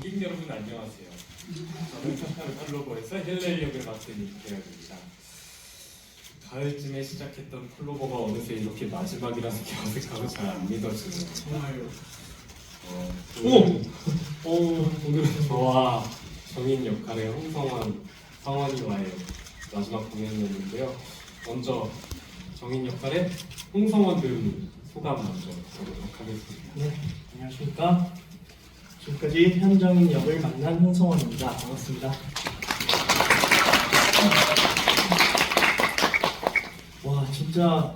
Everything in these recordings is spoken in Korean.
관객 여러분 안녕하세요. 저는 차타르 클로버에서 헬레 역을 맡은 이태현입니다. 가을쯤에 시작했던 클로버가 어느새 이렇게 마지막이라서 게 어색하고 잘 안 믿어지네요. 정말요. 어, 오! 오, 오늘은 저와 정인 역할의 홍성원, 성원이와의 마지막 공연이었는데요. 먼저 정인 역할의 홍성원 배우님 소감 먼저 들어보도록 하겠습니다. 네, 안녕하십니까. 지금까지 현정인 역을 만난 홍성원입니다. 반갑습니다. 와, 진짜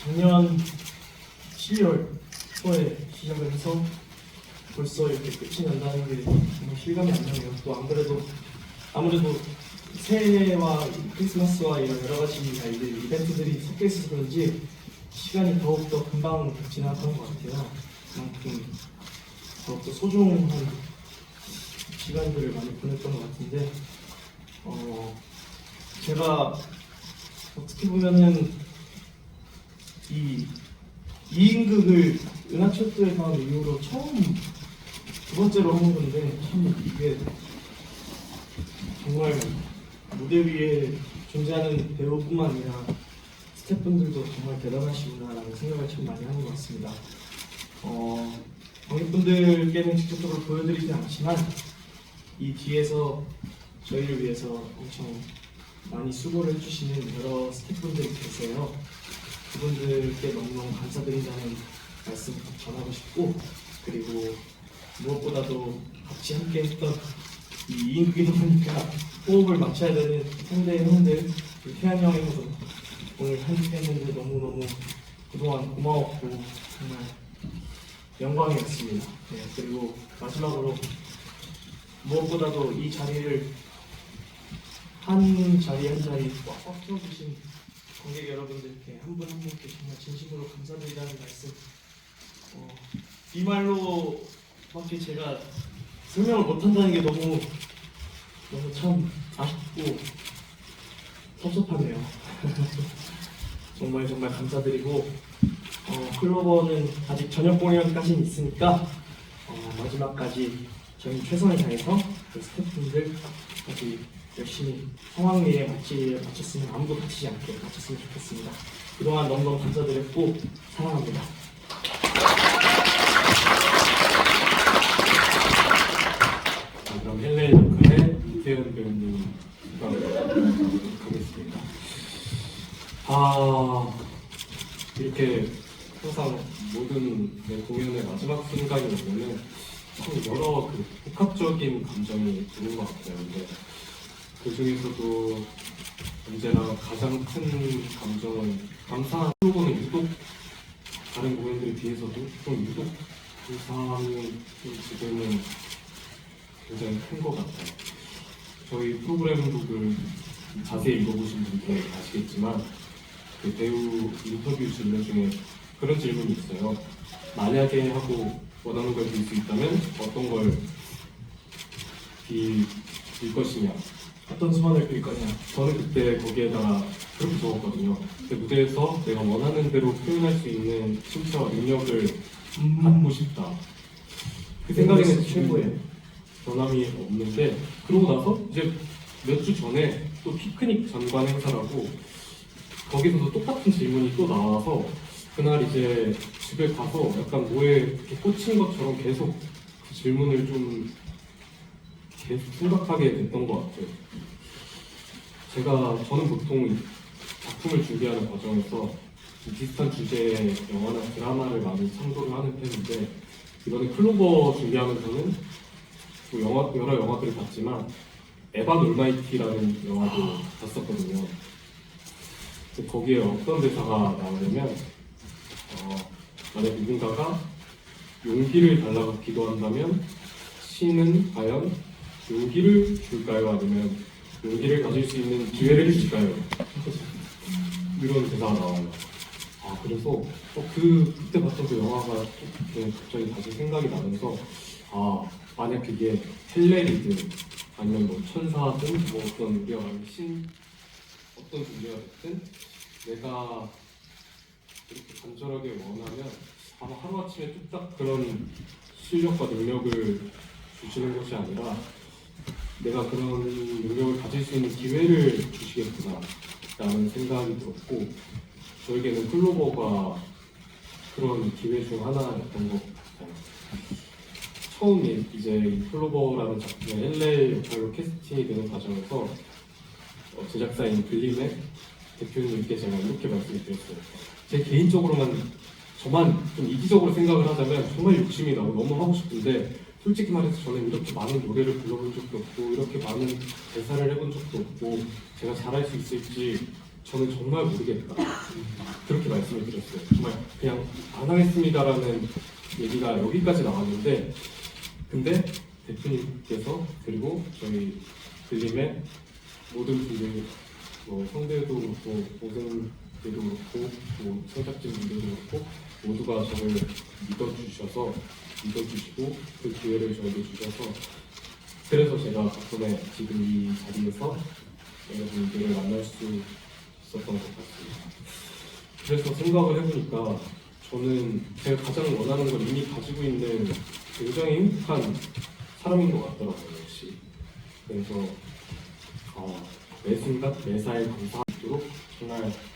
작년 12월 초에 시작을 해서 벌써 이렇게 끝이 난다는 게 정말 실감이 안 나네요. 또 안 그래도 아무래도 새해와 크리스마스와 이런 여러 가지 일들, 이벤트들이 섞여 있어서 그런지 시간이 더욱더 금방 지나간 것 같아요. 그만큼 더욱더 소중한 시간들을 많이 보냈던 것 같은데, 어, 제가 어떻게 보면은 이 2인극을 은하철도에서 한 이후로 처음 두 번째로 하는 건데, 참 이게 정말 무대 위에 존재하는 배우뿐만 아니라 스태프분들도 정말 대단하시구나라는 생각을 참 많이 하는 것 같습니다. 어, 관객분들께는 직접적으로 보여드리진 않지만 이 뒤에서 저희를 위해서 엄청 많이 수고를 해주시는 여러 스태프분들이 계세요. 그분들께 너무너무 감사드린다는 말씀 꼭 전하고 싶고 그리고 무엇보다도 같이 함께 했던 이 2인극이다 보니까 호흡을 맞춰야 되는 상대 형들 그 태양 형님도 오늘 함께 했는데 너무너무 그동안 고마웠고 정말 영광이었습니다. 네, 그리고 마지막으로 무엇보다도 이 자리를 한 자리 한 자리 꽉꽉 채워주신 관객 여러분들께 한 분 한 분께 정말 진심으로 감사드리다는 말씀 어, 이 말로밖에 제가 설명을 못한다는 게 너무 너무 참 아쉽고 섭섭하네요. 정말 정말 감사드리고 어, 클로버는 아직 저녁 공연까지는 있으니까 어, 마지막까지 저희 최선을 다해서 그 스태프분들까지 열심히 상황리에 마치 마쳤으면 아무도 다치지 않게 마쳤으면 좋겠습니다. 그동안 너무너무 감사드렸고 사랑합니다. 자, 그럼 헬레 역할의 이태현 배우님 소감 하겠습니다. 아 이렇게 항상 내 공연의 마지막 순간이 오면은 참 여러 그 복합적인 감정이 드는 것 같아요. 근데 그 중에서도 언제나 가장 큰 감정은 감사한 프로그는 유독 다른 공연들 비해서도 좀 유독 감사함이 좀 지금은 굉장히 큰 것 같아요. 저희 프로그램북을 자세히 읽어보신 분들 아시겠지만 그 배우 인터뷰 질문 중에 그런 질문이 있어요. 만약에 하고 원하는 걸 빌 수 있다면 어떤 걸 빌, 빌 것이냐. 어떤 소원을 빌 거냐? 저는 그때 거기에다가 그렇게 적었거든요. 그 무대에서 내가 원하는 대로 표현할 수 있는 심처와 능력을 갖고 싶다. 그 생각에는 최고예요. 변함이 없는데 그러고 나서 이제 몇 주 전에 또 피크닉 전관 행사라고 거기서도 똑같은 질문이 또 나와서 그날 이제 집에 가서 약간 뭐에 이렇게 꽂힌 것처럼 계속 그 질문을 좀 계속 생각하게 됐던 것 같아요. 제가 저는 보통 이 작품을 준비하는 과정에서 좀 비슷한 주제의 영화나 드라마를 많이 참고를 하는 편인데 이번에 클로버 준비하면서는 또 영화, 여러 영화들을 봤지만 에반 올마이티라는 영화도 봤었거든요. 거기에 어떤 대사가 나오냐면 어, 만약 누군가가 용기를 달라고 기도한다면 신은 과연 용기를 줄까요? 아니면 용기를 가질 수 있는 기회를 주실까요? 이런 대사가 나와요. 아 그래서 어, 그 그때 봤던 그 영화가 좀 갑자기 다시 생각이 나면서 아 만약 그게 헬레리든 아니면 뭐 천사든 뭐 어떤 우리가 말하는 신 어떤 존재가 됐든 내가 간절하게 원하면 아마 하루아침에 뚝딱 그런 실력과 능력을 주시는 것이 아니라 내가 그런 능력을 가질 수 있는 기회를 주시겠구나 라는 생각이 들었고 저에게는 클로버가 그런 기회 중 하나였던 것 같아요. 처음 이- 이제 이 클로버라는 작품의 LA 역할로 캐스팅이 되는 과정에서 어, 제작사인 글림의 대표님께 제가 이렇게 말씀을 드렸어요. 제 개인적으로만 저만 좀 이기적으로 생각을 하자면 정말 욕심이 나고 너무 하고 싶은데 솔직히 말해서 저는 이렇게 많은 노래를 불러본 적도 없고 이렇게 많은 대사를 해본 적도 없고 제가 잘할 수 있을지 저는 정말 모르겠다. 그렇게 말씀을 드렸어요. 정말 그냥 안 하겠습니다라는 얘기가 여기까지 나왔는데 근데 대표님께서 그리고 저희 들림의 모든 분들 뭐 성대도 그렇고 모든 분들도 그렇고 뭐 제작진 분들도 그렇고 모두가 저를 믿어주셔서 믿어주시고 그 기회를 저에게 주셔서 그래서 제가 덕분에 지금 이 자리에서 여러분들을 만날 수 있었던 것 같습니다. 그래서 생각을 해보니까 저는 제가 가장 원하는 걸 이미 가지고 있는 굉장히 행복한 사람인 것 같더라고요, 역시. 그래서 어, 매 순간, 매사에 정말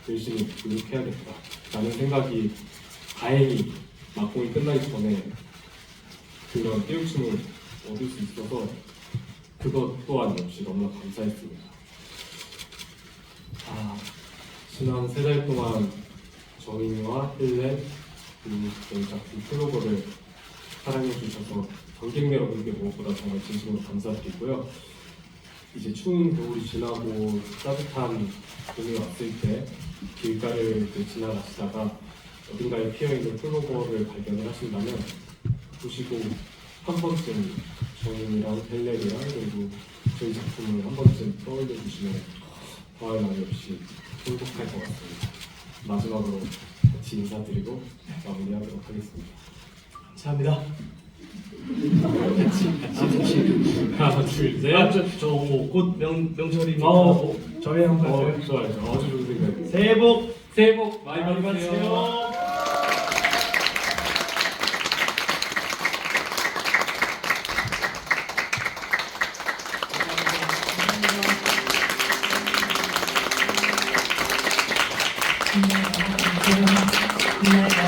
열심히 노력해야겠다 라는 생각이 다행히 막공이 끝나기 전에 그런 깨우침을 얻을 수 있어서 그것 또한 역시 너무나 감사했습니다. 아, 지난 세 달 동안 저희와 힐렛 그리고 저희 작품 플로버를 사랑해 주셔서 관객 여러분께 무엇보다 정말 진심으로 감사드리고요. 이제 추운 겨울이 지나고 따뜻한 봄이 왔을 때 길가를 지나가시다가 어딘가에 피어있는 플로버를 발견을 하신다면 보시고 한 번쯤 저희랑 벨레리랑 그리고 저희 작품을 한 번쯤 떠올려 주시면 더할 나위 없이 행복할 것 같습니다. 마지막으로 같이 인사드리고 마무리하도록 하겠습니다. 감사합니다. 하나, 둘, 셋. 아, 저, 저곧 명절이니까 어, 저희 한번 어? 좋아요. 아주. 새해 복 새해 복 많이 많이 받으세요. 내